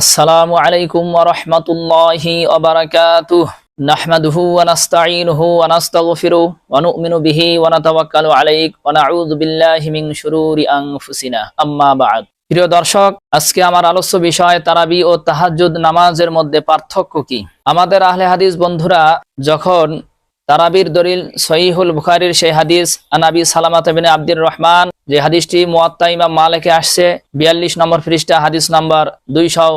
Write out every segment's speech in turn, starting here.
আসসালামু আলাইকুম ওয়া রাহমাতুল্লাহি ওয়া বারাকাতুহু। নাহমাদুহু ওয়া নাস্তাঈনুহু ওয়া নাস্তাগফিরুহু ওয়া নু'মিনু বিহি ওয়া নাতাওয়াক্কালু আলাইহি ওয়া নাউযু বিল্লাহি মিন শুরুরি আনফুসিনা। আম্মা বা'দ। প্রিয় দর্শক, আজকে আমার আলোচ্য বিষয় তারাবি ও তাহাজ্জুদ নামাজের মধ্যে পার্থক্য কি? আমাদের আহলে হাদিস বন্ধুরা যখন তারাবির দলিল সহিহুল বুখারির সেই হাদিস আনাবি সালামাত আব্দুর রহমান যে হাদিসটি মুয়াত্তা ইমাম মালিকে আসছে, বিয়াল্লিশ নম্বর পৃষ্ঠা, হাদিস নম্বর দুইশো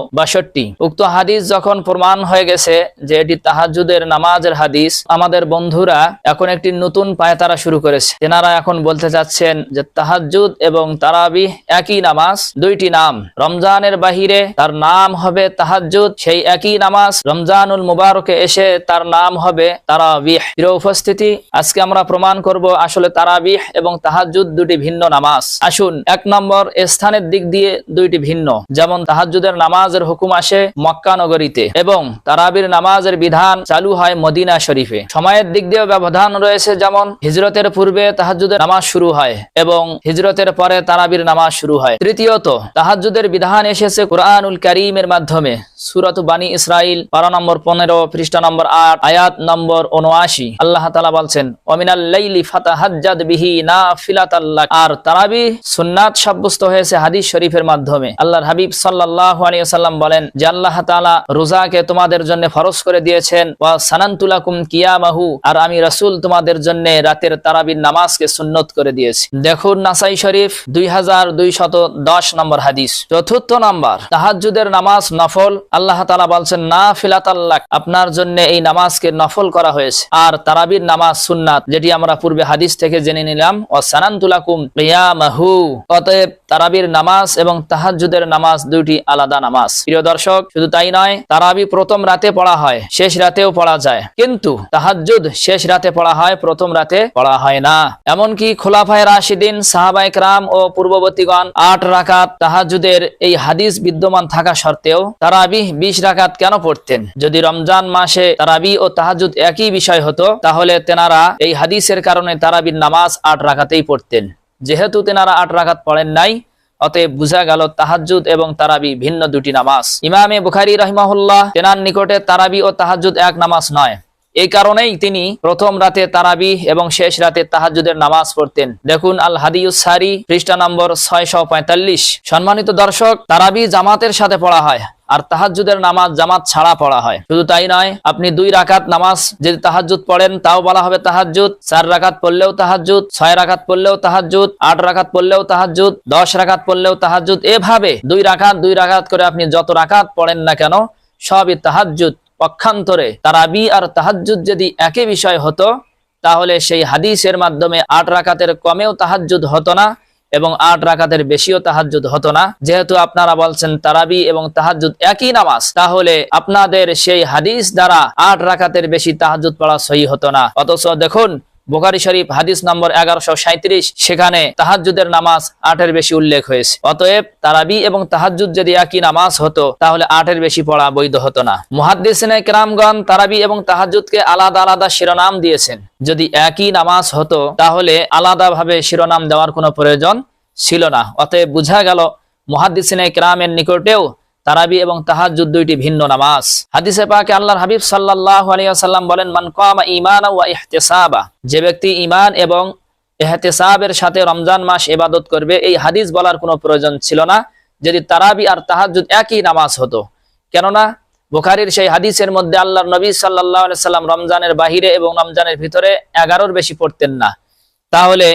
উক্ত হাদিস যখন প্রমাণ হয়ে গেছে যে এটি তাহাজুদের নামাজের হাদিস, আমাদের বন্ধুরা এখন একটি নতুন পায়তারা শুরু করেছে। তেনারা এখন বলতে চাচ্ছেন যে তাহাজুদ এবং তারাবি একই নামাজ, দুইটি নাম। রমজানের বাহিরে তার নাম হবে তাহাজুদ সেই একই নামাজ রমজানুল মুবারকে এসে তার নাম হবে তারাবিহ। প্রিয় উপস্থিতি, আজকে আমরা প্রমাণ করব আসলে তারাবিহ এবং তাহাজুদ দুটি ভিন্ন নামাজ। আসুন, এক নম্বর স্থানের দিক দিয়ে দুইটি ভিন্ন। যেমন তাহাজুদের নামাজের হুকুম আসে মক্কা নগরীতে এবং তারাবির নামাজের বিধান চালু হয় মদিনা শরীফে। সময়ের দিক দিয়েও ব্যবধান রয়েছে, যেমন হিজরতের পূর্বে তাহাজুদের নামাজ শুরু হয় এবং হিজরতের পরে তারাবির নামাজ শুরু হয়। তৃতীয়ত তাহাজুদের বিধান এসেছে কোরআনুল করিমের মাধ্যমে। সুরত বানী ইসরাইল পারা নম্বর পনেরো, পৃষ্ঠা নম্বর আট, আয়াত নম্বর উনআশি। আল্লাহ তালা বলছেন অমিনাল লাইলি ফাতাহাজ্জাদ বিহি না ফিলাতাল্লাহ আর তারাবি সুন্নাত সাব্যস্ত হয়েছে হাদিস শরীফের মাধ্যমে। আল্লাহর হাবিব সাল্লাল্লাহু আলাইহি ওয়াসাল্লাম বলেন, যে আল্লাহ তাআলা রোজাকে তোমাদের জন্য ফরজ করে দিয়েছেন, ওয়া সানান্তুলাকুম কিয়ামাহু, আর আমি রাসূল তোমাদের জন্য রাতের তারাবির নামাজকে সুন্নত করে দিয়েছি। দেখুন নাসাই শরীফ দুই হাজার দুইশত দশ নম্বর হাদিস। চতুর্থ নম্বর, তাহাজ্জুদের নামাজ নফল। আল্লাহ তালা বলছেন, না ফিলাতাল্লাক আপনার জন্য এই নামাজকে নফল করা হয়েছে। আর তারাবির নামাজ সুন্নাত, যেটি আমরা পূর্বে হাদিস থেকে জেনে নিলাম ও সানান্তুলাকুম কিয়ামাহু অতএব তারাবির নামাজ এবং তাহাজ্জুদের নামাজ দুইটি আলাদা নামাজ। প্রিয় দর্শক, শুধু তাই নয়, তারাবি প্রথম রাতে পড়া হয়, শেষ রাতেও পড়া যায়। কিন্তু তাহাজ্জুদ শেষ রাতে পড়া হয়, প্রথম রাতে পড়া হয় না। এমনকি খোলাফায় রাশিদিন সাহাবাইক রাম ও পূর্ববর্তীগণ আট রাকাত তাহাজ্জুদের এই হাদিস বিদ্যমান থাকা সত্ত্বেও তারাবি বিশ রাকাত কেন পড়তেন? যদি রমজান মাসে তারাবি ও তাহাজুদ একই বিষয় হতো, তাহলে তেনারা এই হাদিসের কারণে তারাবির নামাজ আট রাখাতেই পড়তেন। যেহেতু তেনারা আট রাখাত পড়েন নাই, অতএব বুঝা গেল তাহাজুদ এবং তারাবি ভিন্ন দুটি নামাজ। ইমামে বুখারি রহিমাহুল্লাহ, তেনার নিকটে তারাবি ও তাহাজুদ এক নামাজ নয়। এই কারণেই তিনি প্রথম রাতে তারাবি এবং শেষ রাতে তাহাজুদের নামাজ পড়তেন। দেখুন আল হাদিউস সারি, পৃষ্ঠা নম্বর ছয়শো পঁয়তাল্লিশ। সম্মানিত দর্শক, তারাবি জামাতের সাথে পড়া হয় আর তাহাজুদের নামাজ জামাত ছাড়া পড়া হয়। শুধু তাই নয়, আপনি দুই রাকাত নামাজ যদি তাহাজুদ পড়েন, তাও বলা হবে তাহাজুদ চার রাকাত পড়লেও তাহাজুদ ছয় রাকাত পড়লেও তাহাজুদ আট রাকাত পড়লেও তাহাজুদ দশ রাকাত পড়লেও তাহাজুদ এভাবে দুই রাকাত দুই রাকাত করে আপনি যত রাকাত পড়েন না কেন, সবই তাহাজুদ পক্ষান্তরে তারাবি আর তাহাজুদ যদি একই বিষয় হতো, তাহলে সেই হাদিসের মাধ্যমে আট রাকাতের কমেও তাহাজুদ হতো না এবং আট রাকাতের বেশিও তাহাজুদ হতো না। যেহেতু আপনারা বলছেন তারাবি এবং তাহাজুদ একই নামাজ, তাহলে আপনাদের সেই হাদিস দ্বারা আট রাকাতের বেশি তাহাজুদ পড়া সহি হতো না। অথচ দেখুন বোখারি শরীফ, হাদিস নম্বর এগারোশো সাঁত্রিশ সেখানে তাহাজুদের নামাজ আটের বেশি উল্লেখ হয়েছে। অতএব তারাবি এবং তাহাজুদ যদি একই নামাজ হতো, তাহলে আটের বেশি পড়া বৈধ হতো না। মুহাদ্দিসিনে কেরামগণ তারাবি এবং তাহাজুদকে আলাদা আলাদা শিরোনাম দিয়েছেন। যদি একই নামাজ হতো, তাহলে আলাদাভাবে শিরোনাম দেওয়ার কোনো প্রয়োজন ছিল না। অতএব বুঝা গেল, মুহাদ্দিসিনে কেরামের নিকটেও তারাবি এবং তাহাজুদ দুইটি ভিন্ন নামাজ। হাদিসে পাকে আল্লাহর হাবিব সাল্লাল্লাহু আলাইহি ওয়াসাল্লাম বলেন, মান কামা ঈমানা ওয়া ইহতিসাবা যে ব্যক্তি ঈমান এবং ইহতিসাবের সাথে রমজান মাস এবাদত করবে, এই হাদিস বলার কোনো প্রয়োজন ছিল না। যদি তারাবি আর তাহাজুদ একই নামাজ হতো, কেননা বুখারীর সেই হাদিসের মধ্যে আল্লাহর নবী আলাইহি সাল্লাম রমজানের বাহিরে এবং রমজানের ভিতরে এগারোর বেশি পড়তেন না। তাহলে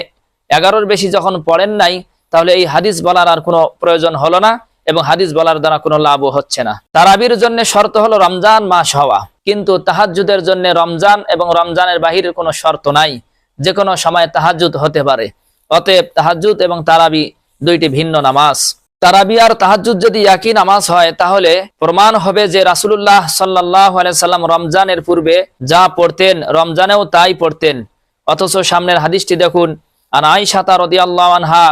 এগারোর বেশি যখন পড়েন নাই, তাহলে এই হাদিস বলার আর কোনো প্রয়োজন হলো না। এবং হাদিস বলার দ্বারা কোনো লাভও হচ্ছে না। তারাবির জন্য শর্ত হলো রমজান মাস হওয়া। কিন্তু তাহাজুদের জন্য রমজান এবং রমজানের বাহিরের কোনো শর্ত নাই। যে কোনো সময় তাহাজুদ হতে পারে। অতএব তাহাজুদ এবং তারাবি দুইটি ভিন্ন নামাজ। তারাবি আর তাহাজুদ যদি একই নামাজ হয়, তাহলে প্রমাণ হবে যে রাসুল্লাহ সাল্লাহ সাল্লাম রমজানের পূর্বে যা পড়তেন, রমজানেও তাই পড়তেন। অথচ সামনের হাদিসটি দেখুন আন আইশাতা রাদিয়াল্লাহু আনহা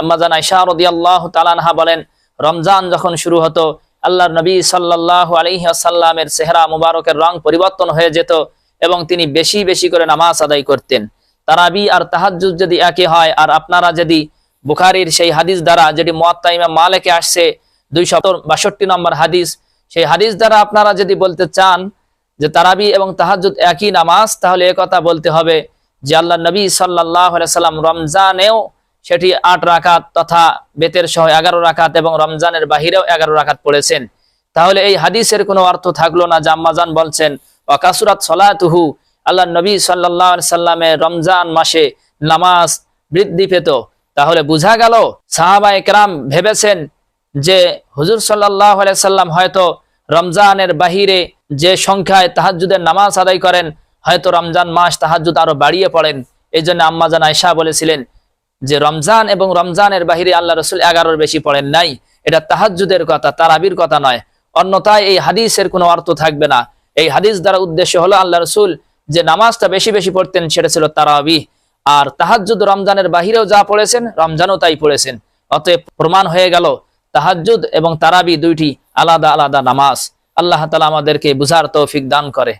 আম্মা জান আয়েশা রাদিয়াল্লাহু তাআলা আনহা বলেন রমজান যখন শুরু হতো, আল্লাহর নবী সাল্লাহ আলহিহাসাল্লামের চেহারা মুবারকের রং পরিবর্তন হয়ে যেত এবং তিনি বেশি বেশি করে নামাজ আদায় করতেন। তারাবি আর তাহাজ্জুদ যদি একই হয়, আর আপনারা যদি বুখারির সেই হাদিস দ্বারা, যেটি মোয়াত্তা ইমাম মালেকে আসছে দুইশো বাষট্টি নম্বর হাদিস, সেই হাদিস দ্বারা আপনারা যদি বলতে চান যে তারাবি এবং তাহাজ্জুদ একই নামাজ, তাহলে কথা বলতে হবে যে আল্লাহ নবী সাল্লাহ সাল্লাম রমজানেও সেটি আট রাখাত তথা বেতের সহ এগারো রাকাত এবং রমজানের বাহিরেও এগারো রাকাত পড়েছেন। তাহলে এই হাদিসের কোনো অর্থ থাকল না জাম্মাজান বলছেন, ওয়াকাসুরাত সলাতুহু আল্লাহ নবী সাল্লাহ সাল্লামের রমজান মাসে নামাজ বৃদ্ধি পেত। তাহলে বোঝা গেল, সাহাবা একরাম ভেবেছেন যে হুজুর সাল্লাহ সাল্লাম হয়তো রমজানের বাহিরে যে সংখ্যায় তাহাজুদের নামাজ আদায় করেন, হয়তো রমজান মাস তাহাজুদ আরও বাড়িয়ে পড়েন। এই জন্য আম্মাজান আয়সা বলেছিলেন যে, রমজান এবং রমজানের বাহিরে আল্লাহ রসুল এগারোর বেশি পড়েন নাই। এটা তাহাজুদের কথা, তারাবির কথা নয়। অন্যথায় এই হাদিসের কোনো অর্থ থাকবে না। এই হাদিস দ্বারা উদ্দেশ্য হলো আল্লাহ রসুল যে, নামাজটা বেশি বেশি পড়তেন, সেটা ছিল তারাবি। আর তাহাজুদ রমজানের বাহিরেও যা পড়েছেন, রমজানও তাই পড়েছেন। অতএব প্রমাণ হয়ে গেল তাহাজুদ এবং তারাবি দুইটি আলাদা আলাদা নামাজ। আল্লাহ তালা আমাদেরকে বুঝার তৌফিক দান করে।